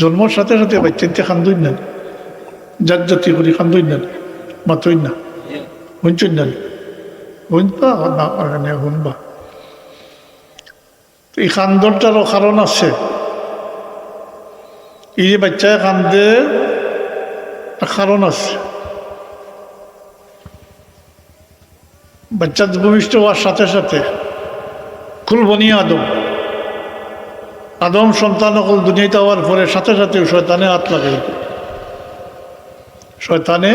জন্মর সাথে সাথে বাচ্চাতে খান্দুই না যার জাতি করি খান্দুই না মাতই না। শুনছুন না শুনবা না মানে শুনবা। এই খান্দনটারও কারণ আছে। এই যে বাচ্চায় কান্দে কারণ আছে। বাচ্চা ভূমিষ্ঠ হওয়ার সাথে সাথে কুলবনি আদম। আদম সন্তান অকল দুনিয়াতে হওয়ার পরে সাথে সাথে শয়তানে হাত লাগাই। শয়তানে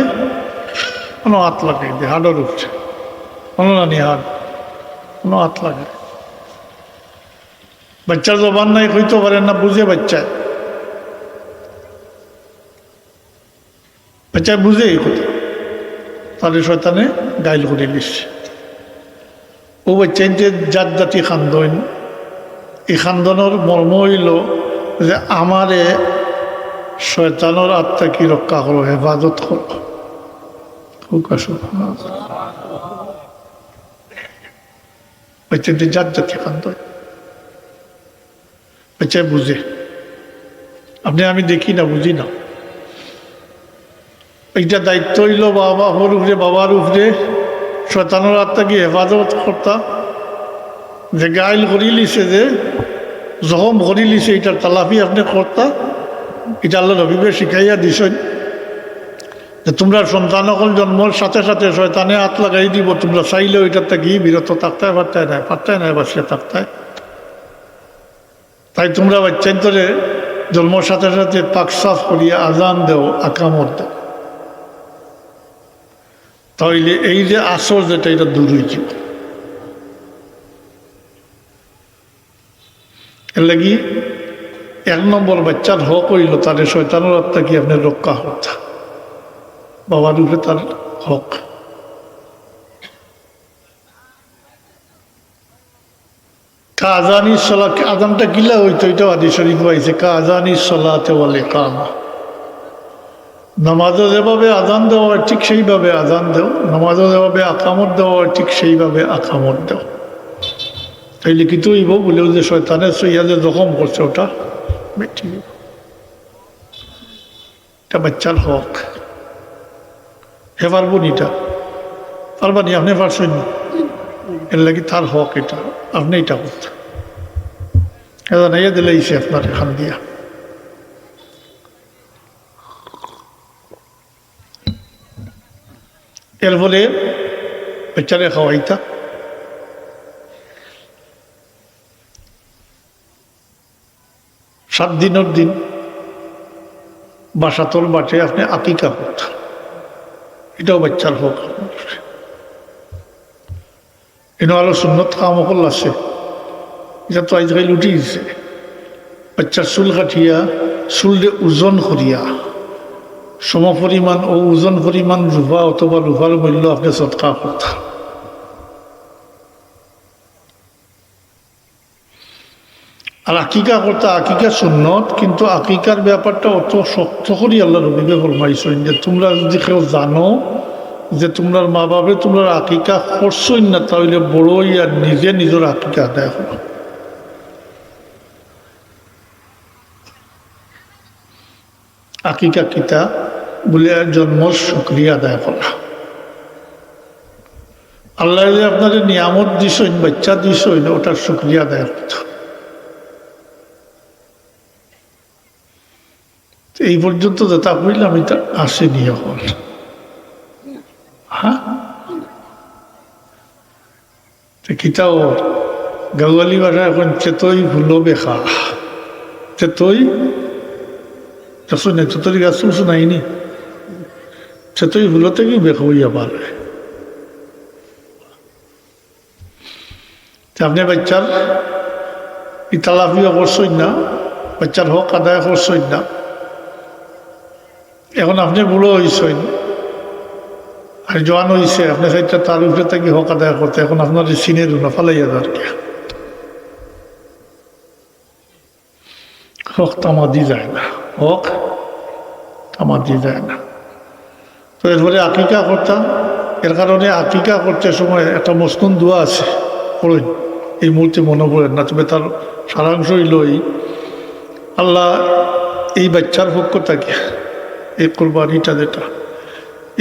কোনো হাত লাগাই দিয়ে হাড়র উঠছে কোনো নানি হাত কোনো হাত লাগায় বাচ্চার জবান নাই হইতে পারে না, বুঝে বাচ্চায় বাচ্চায় বুঝে এই কথা। তাহলে শয়তানে গাইল করে দিচ্ছে ও বাচ্চাইতে জাত জাতি খান্দন এই খান্দনের মর্ম হইল যে আমারে শয়তানোর আত্মা কি রক্ষা করো, হেফাজত করো। জাত জাতি খান্দন বাচ্চায় বুঝে। আপনি আমি দেখি না, বুঝি না। এইটা দায়িত্ব হইল বাবা বাবার উপরে বাবার উপরে। শয়তানোর আত্মাকে হেফাজত করতা? যে গাইল করি লিছে যে জখম করি লিছে এটার তালাফি আপনি কর্তা এটা আল্লাহ রবিবে শিখাইয়া দিছেন। যে তোমরা সন্তান অকল জন্মর সাথে সাথে শয়তানে হাত লাগাই দিব, তোমরা চাইলেও এটার থেকে বিরত থাকতে পারতায় না পারতায় না বাসিয়া থাকতায় তাই তোমরা বাচ্চান্তরে জন্মর সাথে সাথে পাক সাফ করিয়া আজান দেও আকামত দেও। তাইলে এই যে আসর যেটা, এটা দূর হয়েছিল লাগি এক নম্বর বাচ্চার হক হইল তার শয়তানোর আত্মা কি আপনার রক্ষা হতা বাবার উপরে তার হক। কা আজানি সলা আজানটা কিলা হইতো এটাও আদি শরীফ হয়েছে কা আজানি সলাতে বলে কামা নামাজও যেভাবে আজান দেওয়া ঠিক সেইভাবে আজান দেও। নামাজও যেভাবে আকামত দেওয়া ঠিক সেইভাবে আকামত দেও। তাই লিখিত হইব বলেও যে শয়তানের সইয়া যে জখম করছে ওটা? মিটি এটা বাচ্চার হক। হে পারব নিটা পারবানি আপনি পারছেন না? এর লাগি তার হক এটা। আপনি এটা করতে। এটা নাইয়া দিলে ইসে আপনার এখান দিয়া। এর ফলে বাচ্চারে খাওয়াইতা। সাত দিনের দিন বাসাতল বাটে আপনি আকিকা করতেন এটাও বাচ্চার হোক। এনে আলো সুন্নত কাম অকল আছে। এটা তো আজকাল উঠি দিছে বাচ্চার চুল কাটিয়া চুলরে ওজন করিয়া। সম পরিমাণ ও ওজন পরিমাণ রূপা অথবা রূপার মূল্য আপনি সৎকা করতেন আর আকিকা করতে, আকিকা সুন্নত, কিন্তু আকিকার ব্যাপারটা অত শক্ত করি আল্লাহ রবিকে ফরমাইছেন যে তোমরা যদি কেউ জানো যে তোমরার মা বাপে তোমরা আকিকা করছই না, তাহলে বড়ই আর নিজে নিজের আকিকা আদায় আকিকা কিতা? বলে জন্ম সুক্রিয়া আদায় করা। আল্লাহ যে আপনাদের নিয়ামত দিছইন বাচ্চা দিছইন ওটার সুক্রিয়া আদায় করতে এই পর্যন্ত যেটা কইলাম এটা আসেনি এখন। হ্যাঁ? কিতাও গাওয়ালি ভাষা এখন চেতই ভুলো বেখা চেতই চেতই গাছ উঁচু নাইনি চেতই ভুলোতে কি বেখ হইয়া পারে? আপনি বাচ্চার ইতালাফিও করছই না? বাচ্চার হক আদায় করছই না? এখন আপনি বুড়ো হয়েছেন আর জোয়ান হয়েছে আপনি সাইডটা তার উপরে থেকে হক আদায় করতে, এখন আপনার সিনের না আর কি? হক তামাদি যায় না, হক তামাদি যায় না। তো এরপরে আকিকা করতাম এর কারণে আকিকা করতে সময় একটা মস্কুন দোয়া আছে, পড়েন। এই মুহূর্তে মনে পড়েন না, তবে তার সারাংশই লই। আল্লাহ এই বাচ্চার পক্ষ থাকে এই কোরবানিটা যেটা।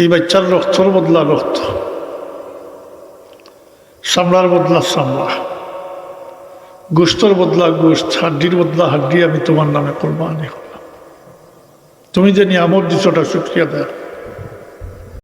এই বাচ্চার রক্তর বদলা রক্ত। সামলার বদলা সামলা গোস্তর বদলা গোস্ত হাড্ডির বদলা হাড্ডি আমি তোমার নামে কোরবানি করলাম। তুমি যে নিয়ামত দিছোটা শুক্রিয়া দেয়